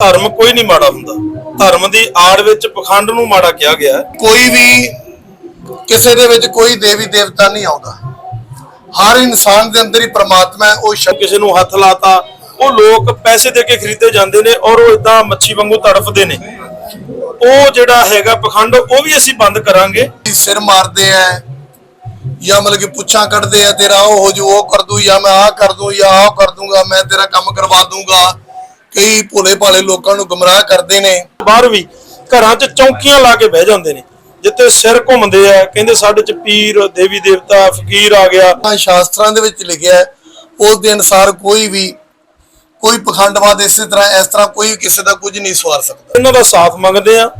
ਧਰਮ ਕੋਈ ਨਹੀਂ ਮਾੜਾ ਹੁੰਦਾ। ਧਰਮ ਦੀ ਆੜ ਵਿੱਚ ਪਖੰਡ ਨੂੰ ਮਾੜਾ ਕਿਹਾ ਗਿਆ। ਕੋਈ ਵੀ ਕਿਸੇ ਦੇ ਵਿੱਚ ਕੋਈ ਦੇਵੀ ਦੇਵਤਾ ਨਹੀਂ ਆਉਂਦਾ। ਹਰ ਇਨਸਾਨ ਦੇ ਅੰਦਰ ਹੀ ਪ੍ਰਮਾਤਮਾ ਹੈ ਉਹ ਸ਼ਕਤੀ। ਕਿਸੇ ਨੂੰ ਹੱਥ ਲਾਤਾ ਉਹ ਲੋਕ ਪੈਸੇ ਦੇ ਕੇ ਖਰੀਦੇ ਜਾਂਦੇ ਨੇ ਔਰ ਉਹ ਇਦਾਂ ਮੱਛੀ ਵਾਂਗੂ ਤੜਫਦੇ ਨੇ। ਉਹ ਜਿਹੜਾ ਹੈਗਾ ਪਖੰਡ ਉਹ ਵੀ ਅਸੀਂ ਬੰਦ ਕਰਾਂਗੇ। ਸਿਰ ਮਾਰਦੇ ਆ ਜਾਂ ਮਤਲਬ ਕਿ ਪੁੱਛਾਂ ਕੱਢਦੇ ਆ ਤੇਰਾ ਉਹ ਹੋ ਜੂ ਉਹ ਕਰ ਦੂ ਜਾਂ ਮੈਂ ਆਹ ਕਰ ਦੂੰ ਜਾਂ ਆਹ ਕਰ ਦੂੰਗਾ ਮੈਂ ਤੇਰਾ ਕੰਮ ਕਰਵਾ ਦੂੰਗਾ। ਕਈ ਭੋਲੇ ਭਾਲੇ ਲੋਕਾਂ ਨੂੰ ਗੁੰਮਰਾਹ ਕਰਦੇ ਨੇ। ਬਾਹਰ ਵੀ ਘਰਾਂ 'ਚ ਚੌਂਕੀਆਂ ਲਾ ਕੇ ਬਹਿ ਜਾਂਦੇ ਨੇ ਜਿੱਥੇ ਸਿਰ ਘੁੰਮਦੇ ਆ ਕਹਿੰਦੇ ਸਾਡੇ 'ਚ ਪੀਰ ਦੇਵੀ ਦੇਵਤਾ ਫਕੀਰ ਆ ਗਿਆ। ਸ਼ਾਸਤਰਾਂ ਦੇ ਵਿੱਚ ਲਿਖਿਆ ਉਸ ਦੇ ਅਨੁਸਾਰ ਕੋਈ ਵੀ ਕੋਈ ਪਖੰਡਵਾਦ ਇਸੇ ਤਰ੍ਹਾਂ ਇਸ ਤਰ੍ਹਾਂ ਕੋਈ ਕਿਸੇ ਦਾ ਕੁਝ ਨਹੀਂ ਸਵਾਰ ਸਕਦਾ। ਇਹਨਾਂ ਦਾ ਸਾਥ ਮੰਗਦੇ ਆ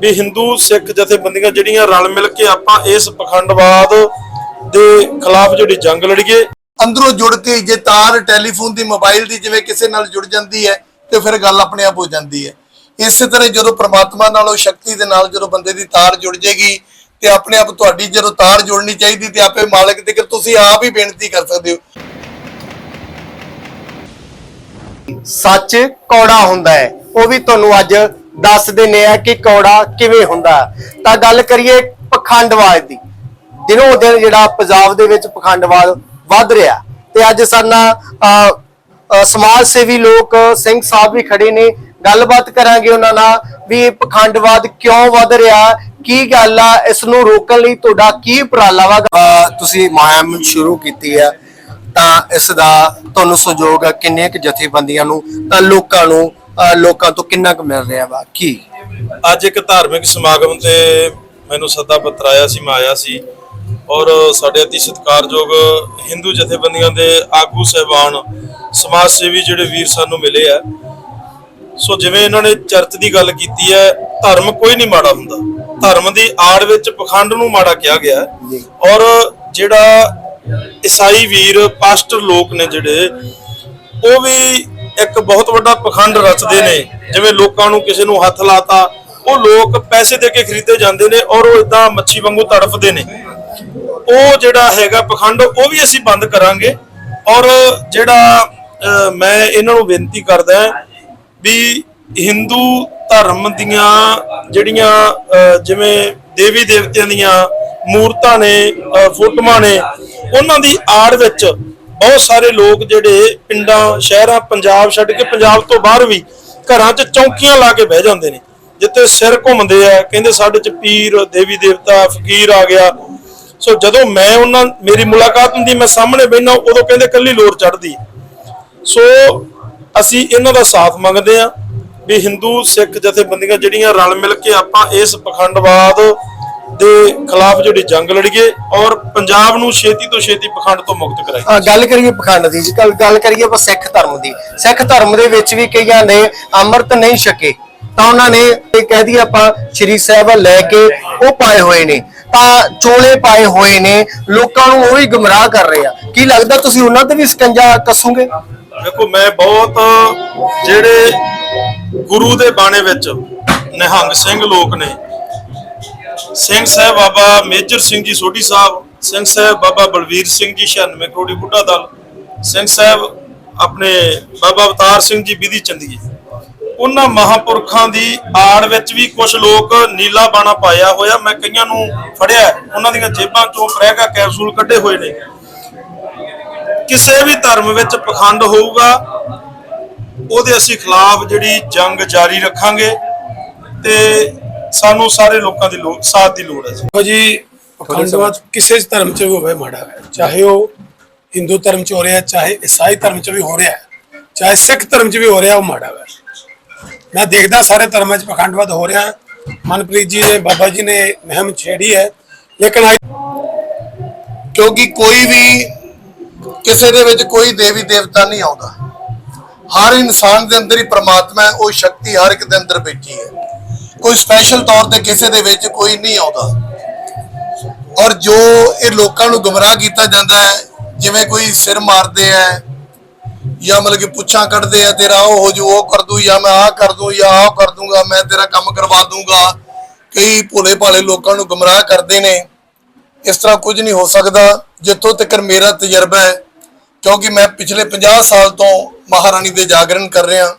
ਵੀ ਹਿੰਦੂ ਸਿੱਖ ਜਥੇਬੰਦੀਆਂ ਜਿਹੜੀਆਂ ਰਲ ਮਿਲ ਕੇ ਆਪਾਂ ਇਸ ਪਖੰਡਵਾਦ ਦੇ ਖਿਲਾਫ ਜਿਹੜੀ ਜੰਗ ਲੜੀਏ। ਅੰਦਰੋਂ ਜੁੜ ਕੇ ਜੇ ਤਾਰ ਟੈਲੀਫੋਨ ਦੀ ਮੋਬਾਈਲ ਦੀ ਜਿਵੇਂ ਕਿਸੇ ਨਾਲ ਜੁੜ ਜਾਂਦੀ ਹੈ ਤੇ ਫਿਰ ਗੱਲ ਆਪਣੇ ਆਪ ਹੋ ਜਾਂਦੀ ਹੈ। ਇਸੇ ਤਰ੍ਹਾਂ ਜਦੋਂ ਪ੍ਰਮਾਤਮਾ ਨਾਲ ਉਹ ਸ਼ਕਤੀ ਦੇ ਨਾਲ ਜਦੋਂ ਬੰਦੇ ਦੀ ਤਾਰ ਜੁੜ ਜੇਗੀ ਤੇ ਆਪਣੇ ਆਪ ਤੁਹਾਡੀ ਜਦੋਂ ਤਾਰ ਜੁੜਨੀ ਚਾਹੀਦੀ ਤੇ ਆਪੇ ਮਾਲਕ ਤੇ ਤੁਸੀਂ ਆਪ ਹੀ ਬੇਨਤੀ ਕਰ ਸਕਦੇ ਹੋ। ਸੱਚ ਕੌੜਾ ਹੁੰਦਾ ਹੈ। ਉਹ ਵੀ ਤੁਹਾਨੂੰ ਅੱਜ ਦੱਸ ਦਿੰਨੇ ਆ ਕਿ ਕੌੜਾ ਕਿਵੇਂ ਹੁੰਦਾ ਹੈ। ਤਾਂ ਗੱਲ ਕਰੀਏ ਪਖੰਡਵਾਦ ਦੀ। ਦਿਨੋਂ ਦਿਨ ਜਿਹੜਾ ਪੰਜਾਬ ਦੇ ਵਿੱਚ ਪਖੰਡਵਾਦ ਵੱਧ ਰਿਹਾ ਤੇ ਅੱਜ ਸਾਡਾ ਸਮਾਜ ਸੇਵੀ ਲੋਕ ਸਿੰਘ ਸਾਹਿਬ ਵੀ ਖੜੇ ਨੇ। ਗੱਲਬਾਤ ਕਰਾਂਗੇ ਉਹਨਾਂ ਨਾਲ ਵੀ ਪਖੰਡਵਾਦ ਕਿਉਂ ਵੱਧ ਰਿਹਾ? ਕੀ ਗੱਲ ਆ? ਇਸ ਨੂੰ ਰੋਕਣ ਲਈ ਤੁਹਾਡਾ ਕੀ ਉਪਰਾਲਾ ਵਾ? ਤੁਸੀਂ ਮੁਹਿੰਮ ਸ਼ੁਰੂ ਕੀਤੀ ਹੈ ਤਾਂ ਇਸ ਦਾ ਤੁਹਾਨੂੰ ਸਹਿਯੋਗ ਕਿੰਨੇ ਕੁ ਜਥੇਬੰਦੀਆਂ ਨੂੰ ਤਾਂ ਲੋਕਾਂ ਨੂੰ ਲੋਕਾਂ ਤੋਂ ਕਿੰਨਾ ਕੁ ਮਿਲ ਰਿਹਾ ਵਾ? ਕੀ? ਅੱਜ ਇੱਕ ਧਾਰਮਿਕ ਸਮਾਗਮ ਤੇ ਮੈਨੂੰ ਸੱਦਾ ਪੱਤਰ ਆਇਆ ਸੀ ਮੈਂ ਆਇਆ ਸੀ। ਔਰ ਸਾਡੇ ਅਤੀ ਸਤਿਕਾਰਯੋਗ ਹਿੰਦੂ ਜਥੇਬੰਦੀਆਂ ਦੇ ਆਗੂ ਸਹਿਬਾਨ ਸਮਾਜ ਸੇਵੀ ਜਿਹੜੇ ਵੀਰ ਸਾਨੂੰ ਮਿਲੇ ਆ। ਸੋ ਜਿਵੇਂ ਇਹਨਾਂ ਨੇ ਚਰਚ ਦੀ ਗੱਲ ਕੀਤੀ ਹੈ ਧਰਮ ਕੋਈ ਨਹੀਂ ਮਾੜਾ ਹੁੰਦਾ। ਧਰਮ ਦੀ ਆੜ ਵਿੱਚ ਪਖੰਡ ਨੂੰ ਮਾੜਾ ਕਿਹਾ ਗਿਆ। ਔਰ ਜਿਹੜਾ ਈਸਾਈ ਵੀਰ ਪਾਸਟਰ ਲੋਕ ਨੇ ਜਿਹੜੇ ਉਹ ਵੀ ਇੱਕ ਬਹੁਤ ਵੱਡਾ ਪਖੰਡ ਰਚਦੇ ਨੇ। ਜਿਵੇਂ ਲੋਕਾਂ ਨੂੰ ਕਿਸੇ ਨੂੰ ਹੱਥ ਲਾਤਾ ਉਹ ਲੋਕ ਪੈਸੇ ਦੇ ਕੇ ਖਰੀਦੇ ਜਾਂਦੇ ਨੇ ਔਰ ਉਹ ਇਦਾਂ ਮੱਛੀ ਵਾਂਗੂ ਤੜਫਦੇ ਨੇ। ਉਹ ਜਿਹੜਾ ਹੈਗਾ ਪਖੰਡ, ਉਹ ਵੀ ਅਸੀਂ ਬੰਦ ਕਰਾਂਗੇ। ਔਰ ਜਿਹੜਾ ਮੈਂ ਇਹਨਾਂ ਨੂੰ ਬੇਨਤੀ ਕਰਦਾ ਵੀ ਹਿੰਦੂ ਧਰਮ ਦੀਆਂ ਜਿਹੜੀਆਂ ਜਿਵੇਂ ਦੇਵੀ ਦੇਵਤਿਆਂ ਦੀਆਂ ਮੂਰਤਾਂ ਨੇ ਫੋਟੋਆਂ ਨੇ, ਉਹਨਾਂ ਦੀ ਆੜ ਵਿੱਚ ਬਹੁਤ ਸਾਰੇ ਲੋਕ ਜਿਹੜੇ ਪਿੰਡਾਂ, ਸ਼ਹਿਰਾਂ, ਪੰਜਾਬ ਛੱਡ ਕੇ ਪੰਜਾਬ ਤੋਂ ਬਾਹਰ ਵੀ ਘਰਾਂ 'ਚ ਚੌਂਕੀਆਂ ਲਾ ਕੇ ਬਹਿ ਜਾਂਦੇ ਨੇ। ਜਿੱਥੇ ਸਿਰ ਘੁੰਮਦੇ ਆ, ਕਹਿੰਦੇ ਸਾਡੇ 'ਚ ਪੀਰ, ਦੇਵੀ ਦੇਵਤਾ, ਫਕੀਰ ਆ ਗਿਆ। ਸੋ ਜਦੋਂ ਮੈਂ ਉਹਨਾਂ ਮੇਰੀ ਮੁਲਾਕਾਤ ਹੁੰਦੀ, ਮੈਂ ਸਾਹਮਣੇ ਬੈਠਾ, ਉਦੋਂ ਕਹਿੰਦੇ ਕੱਲੀ ਲੋਰ ਚੜਦੀ ਸੋ ਅਸੀਂ ਇਹਨਾਂ ਦਾ ਸਾਥ ਮੰਗਦੇ ਆ ਵੀ ਹਿੰਦੂ ਸਿੱਖ ਜਥੇਬੰਦੀਆਂ ਜਿਹੜੀਆਂ ਰਲ ਮਿਲ ਕੇ ਆਪਾਂ ਇਸ ਪਖੰਡਵਾਦ ਦੇ ਖਿਲਾਫ ਜਿਹੜੀ ਜੰਗ ਲੜੀਏ ਔਰ ਪੰਜਾਬ ਨੂੰ ਛੇਤੀ ਤੋਂ ਛੇਤੀ ਪਖੰਡ ਤੋਂ ਮੁਕਤ ਕਰਾਈਏ। ਗੱਲ ਕਰੀਏ ਪਖੰਡ ਦੀ ਜੀ। ਗੱਲ ਕਰੀਏ ਆਪਾਂ ਸਿੱਖ ਧਰਮ ਦੀ। ਸਿੱਖ ਧਰਮ ਦੇ ਵਿੱਚ ਵੀ ਕਈਆਂ ਨੇ ਅੰਮ੍ਰਿਤ ਨਹੀਂ ਛਕੇ। ਤਾਂ ਉਹਨਾਂ ਨੇ ਇਹ ਕਹਿ ਦਈਏ ਆਪਾਂ ਸ਼੍ਰੀ ਸਾਹਿਬ ਲੈ ਕੇ ਉਹ ਪਾਏ ਹੋਏ ਨੇ। ਤਾਂ ਚੋਲੇ ਪਾਏ ਹੋਏ ਨੇ, ਲੋਕਾਂ ਨੂੰ ਉਹ ਵੀ ਗੁੰਮਰਾਹ ਕਰ ਰਹੇ ਆ। ਕੀ ਲੱਗਦਾ ਤੁਸੀਂ ਉਹਨਾਂ ਤੇ ਵੀ ਸਕੰਜਾ ਕੱਸੋਗੇ? ਦੇਖੋ, ਮੈਂ ਬਹੁਤ ਜਿਹੜੇ ਗੁਰੂ ਦੇ ਬਾਣੇ ਵਿੱਚ ਨਿਹੰਗ ਸਿੰਘ ਲੋਕ ਨੇ, ਸਿੰਘ ਸਾਹਿਬ ਬਾਬਾ ਮੇਜਰ ਸਿੰਘ ਜੀ ਸੋਢੀ ਸਾਹਿਬ, ਸਿੰਘ ਸਾਹਿਬ ਬਾਬਾ ਬਲਵੀਰ ਸਿੰਘ ਜੀ 96 ਕਰੋੜੀ ਬੁੱਢਾ ਦਲ, ਸਿੰਘ ਸਾਹਿਬ ਆਪਣੇ ਬਾਬਾ ਅਵਤਾਰ ਸਿੰਘ ਜੀ ਵਿਧੀ ਚੰਦੀ ਉਹਨਾਂ ਮਹਾਪੁਰਖਾਂ ਦੀ ਆੜ ਵਿੱਚ ਵੀ ਕੁਝ ਲੋਕ ਨੀਲਾ ਬਾਣਾ ਪਾਇਆ ਹੋਇਆ, ਮੈਂ ਕਈਆਂ ਨੂੰ ਫੜਿਆ, ਉਹਨਾਂ ਦੀਆਂ ਜੇਬਾਂ ਚੋਂ ਪ੍ਰੈਗਾ ਕੈਪਸੂਲ ਕੱਢੇ ਹੋਏ ਨੇ। ਕਿਸੇ ਵੀ ਧਰਮ ਵਿੱਚ ਪਖੰਡ ਹੋਊਗਾ, ਉਹਦੇ ਅਸੀਂ ਖਿਲਾਫ ਜਿਹੜੀ ਜੰਗ ਜਾਰੀ ਰੱਖਾਂਗੇ ਤੇ ਸਾਨੂੰ ਸਾਰੇ ਲੋਕਾਂ ਦੀ ਲੋੜ, ਸਾਥ ਦੀ ਲੋੜ ਹੈ। ਜੀ ਜੀ ਪਖੰਡਵਾਦ ਕਿਸੇ ਧਰਮ 'ਚ ਵੀ ਹੋਵੇ ਮਾੜਾ ਹੈ ਚਾਹੇ ਉਹ ਹਿੰਦੂ ਧਰਮ 'ਚ ਹੋ ਰਿਹਾ, ਚਾਹੇ ਈਸਾਈ ਧਰਮ 'ਚ ਵੀ ਹੋ ਰਿਹਾ, ਚਾਹੇ ਸਿੱਖ ਧਰਮ 'ਚ ਵੀ ਹੋ ਰਿਹਾ, ਉਹ ਮਾੜਾ ਹੈ। ਮੈਂ ਦੇਖਦਾ ਸਾਰੇ ਧਰਮਾਂ 'ਚ ਪਖੰਡਵਾਦ ਹੋ ਰਿਹਾ। ਮਨਪ੍ਰੀਤ ਜੀ ਨੇ, ਬਾਬਾ ਜੀ ਨੇ ਮਹਿਮ ਛੇੜੀ ਹੈ। ਲੇਕਿਨ ਕਿਉਂਕਿ ਕੋਈ ਵੀ ਕਿਸੇ ਦੇ ਵਿੱਚ ਕੋਈ ਦੇਵੀ ਦੇਵਤਾ ਨਹੀਂ ਆਉਂਦਾ। ਹਰ ਇਨਸਾਨ ਦੇ ਅੰਦਰ ਹੀ ਪ੍ਰਮਾਤਮਾ ਹੈ, ਉਹ ਸ਼ਕਤੀ ਹਰ ਇੱਕ ਦੇ ਅੰਦਰ ਬੈਠੀ ਹੈ। ਕੋਈ ਸਪੈਸ਼ਲ ਤੌਰ ਤੇ ਕਿਸੇ ਦੇ ਵਿੱਚ ਕੋਈ ਨਹੀਂ ਆਉਂਦਾ। ਔਰ ਜੋ ਇਹ ਲੋਕਾਂ ਨੂੰ ਗੁੰਮਰਾਹ ਕੀਤਾ ਜਾਂਦਾ ਹੈ, ਜਿਵੇਂ ਕੋਈ ਸਿਰ ਮਾਰਦੇ ਆ ਜਾਂ ਮਤਲਬ ਕਿ ਪੁੱਛਾਂ ਕੱਢਦੇ ਆ, ਤੇਰਾ ਉਹ ਹੋ ਜੂ, ਉਹ ਕਰ ਦੂ ਜਾਂ ਮੈਂ ਆਹ ਕਰ ਦੂੰ ਜਾਂ ਆਹ ਕਰ ਦੂੰਗਾ, ਮੈਂ ਤੇਰਾ ਕੰਮ ਕਰਵਾ ਦੂੰਗਾ। ਕਈ ਭੋਲੇ ਭਾਲੇ ਲੋਕਾਂ ਨੂੰ ਗੁੰਮਰਾਹ ਕਰਦੇ ਨੇ। ਇਸ ਤਰ੍ਹਾਂ ਕੁਝ ਨਹੀਂ ਹੋ ਸਕਦਾ, ਜਿੱਥੋਂ ਤੱਕ ਮੇਰਾ ਤਜਰਬਾ ਹੈ, ਕਿਉਂਕਿ ਮੈਂ ਪਿਛਲੇ 50 ਸਾਲ ਤੋਂ ਮਹਾਰਾਣੀ ਦੇ ਜਾਗਰਣ ਕਰ ਰਿਹਾ।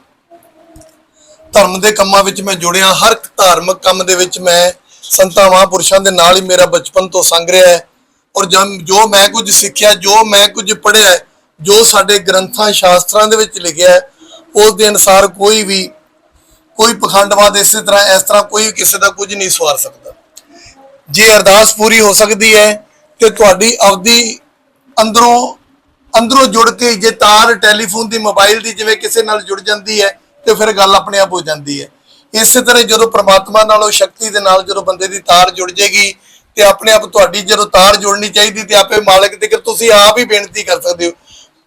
ਧਰਮ ਦੇ ਕੰਮਾਂ ਵਿੱਚ ਮੈਂ ਜੁੜਿਆ, ਹਰ ਧਾਰਮਿਕ ਕੰਮ ਦੇ ਵਿੱਚ ਮੈਂ ਸੰਤਾਂ, ਮਹਾਂਪੁਰਸ਼ਾਂ ਦੇ ਨਾਲ ਹੀ ਮੇਰਾ ਬਚਪਨ ਤੋਂ ਸੰਗ ਰਿਹਾ ਹੈ। ਔਰ ਜੋ ਮੈਂ ਕੁਝ ਸਿੱਖਿਆ, ਜੋ ਮੈਂ ਕੁਝ ਪੜ੍ਹਿਆ ਜੋ ਸਾਡੇ ਗ੍ਰੰਥਾਂ, ਸ਼ਾਸਤਰਾਂ ਦੇ ਵਿੱਚ ਲਿਖਿਆ ਹੈ, ਉਸ ਦੇ ਅਨੁਸਾਰ ਕੋਈ ਵੀ, ਕੋਈ ਪਖੰਡਵਾਦ ਇਸੇ ਤਰ੍ਹਾਂ, ਇਸ ਤਰ੍ਹਾਂ ਕੋਈ ਕਿਸੇ ਦਾ ਕੁਝ ਨਹੀਂ ਸਵਾਰ ਸਕਦਾ। ਜੇ ਅਰਦਾਸ ਪੂਰੀ ਹੋ ਸਕਦੀ ਹੈ, ਤੇ ਤੁਹਾਡੀ ਆਪਦੀ ਅੰਦਰੋਂ ਅੰਦਰੋਂ ਜੁੜ ਕੇ ਜੇ ਤਾਰ ਟੈਲੀਫੋਨ ਦੀ ਮੋਬਾਈਲ ਦੀ ਜਿਵੇਂ ਕਿਸੇ ਨਾਲ ਜੁੜ ਜਾਂਦੀ ਹੈ, ਤੇ ਫਿਰ ਗੱਲ ਆਪਣੇ ਆਪ ਹੋ ਜਾਂਦੀ ਹੈ। ਇਸੇ ਤਰ੍ਹਾਂ ਜਦੋਂ ਪ੍ਰਮਾਤਮਾ ਨਾਲ ਉਹ ਸ਼ਕਤੀ ਦੇ ਨਾਲ ਜਦੋਂ ਬੰਦੇ ਦੀ ਤਾਰ ਜੁੜ ਜੇਗੀ, ਤੇ ਆਪਣੇ ਆਪ ਤੁਹਾਡੀ ਜਦੋਂ ਤਾਰ ਜੁੜਨੀ ਚਾਹੀਦੀ, ਤੇ ਆਪੇ ਮਾਲਕ ਦੇ ਤੁਸੀਂ ਆਪ ਹੀ ਬੇਨਤੀ ਕਰ ਸਕਦੇ ਹੋ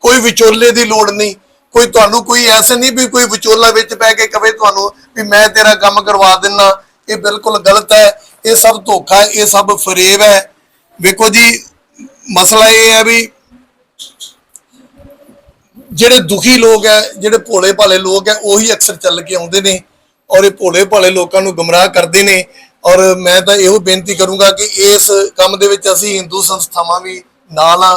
ਕੋਈ ਵਿਚੋਲੇ ਦੀ ਲੋੜ ਨਹੀਂ। ਕੋਈ ਤੁਹਾਨੂੰ ਕੋਈ ਐਸੇ ਨਹੀਂ ਵੀ ਕੋਈ ਵਿਚੋਲਾ ਵਿੱਚ ਪੈ ਕੇ ਕਵੇ ਤੁਹਾਨੂੰ ਵੀ ਮੈਂ ਤੇਰਾ ਕੰਮ ਕਰਵਾ ਦਿੰਨਾ। ਇਹ ਬਿਲਕੁਲ ਗਲਤ ਹੈ। ਇਹ ਸਭ ਧੋਖਾ ਹੈ। ਇਹ ਸਭ ਫਰੇਬ ਹੈ। ਵੇਖੋ ਜੀ, ਮਸਲਾ ਇਹ ਹੈ ਵੀ ਜਿਹੜੇ ਦੁਖੀ ਲੋਕ ਹੈ, ਜਿਹੜੇ ਭੋਲੇ ਭਾਲੇ ਲੋਕ ਹੈ, ਉਹੀ ਅਕਸਰ ਚੱਲ ਕੇ ਆਉਂਦੇ ਨੇ ਔਰ ਇਹ ਭੋਲੇ ਭਾਲੇ ਲੋਕਾਂ ਨੂੰ ਗੁੰਮਰਾਹ ਕਰਦੇ ਨੇ। ਔਰ ਮੈਂ ਤਾਂ ਇਹੋ ਬੇਨਤੀ ਕਰੂੰਗਾ ਕਿ ਇਸ ਕੰਮ ਦੇ ਵਿੱਚ ਅਸੀਂ ਹਿੰਦੂ ਸੰਸਥਾਵਾਂ ਵੀ ਨਾਲ ਆ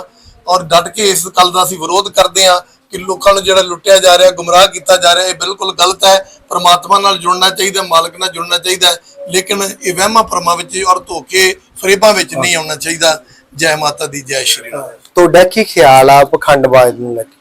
ਔਰ ਡਟ ਕੇ ਇਸ ਗੱਲ ਦਾ ਅਸੀਂ ਵਿਰੋਧ ਕਰਦੇ ਹਾਂ ਕਿ ਲੋਕਾਂ ਨੂੰ ਜਿਹੜਾ ਲੁੱਟਿਆ ਜਾ ਰਿਹਾ, ਗੁੰਮਰਾਹ ਕੀਤਾ ਜਾ ਰਿਹਾ, ਇਹ ਬਿਲਕੁਲ ਗਲਤ ਹੈ। ਪ੍ਰਮਾਤਮਾ ਨਾਲ ਜੁੜਨਾ ਚਾਹੀਦਾ, ਮਾਲਕ ਨਾਲ ਜੁੜਨਾ ਚਾਹੀਦਾ ਲੇਕਿਨ ਇਹ ਵਹਿਮਾਂ ਭਰਮਾਂ ਵਿੱਚ ਔਰ ਧੋਖੇ ਫਰੇਬਾਂ ਵਿੱਚ ਨਹੀਂ ਆਉਣਾ ਚਾਹੀਦਾ। ਜੈ ਮਾਤਾ ਦੀ, ਜੈ ਸ਼੍ਰੀ ਰਾਮ। ਤੁਹਾਡਾ ਕੀ ਖਿਆਲ ਆ ਪਖੰਡਵਾਦ ਨੂੰ ਲੈ ਕੇ?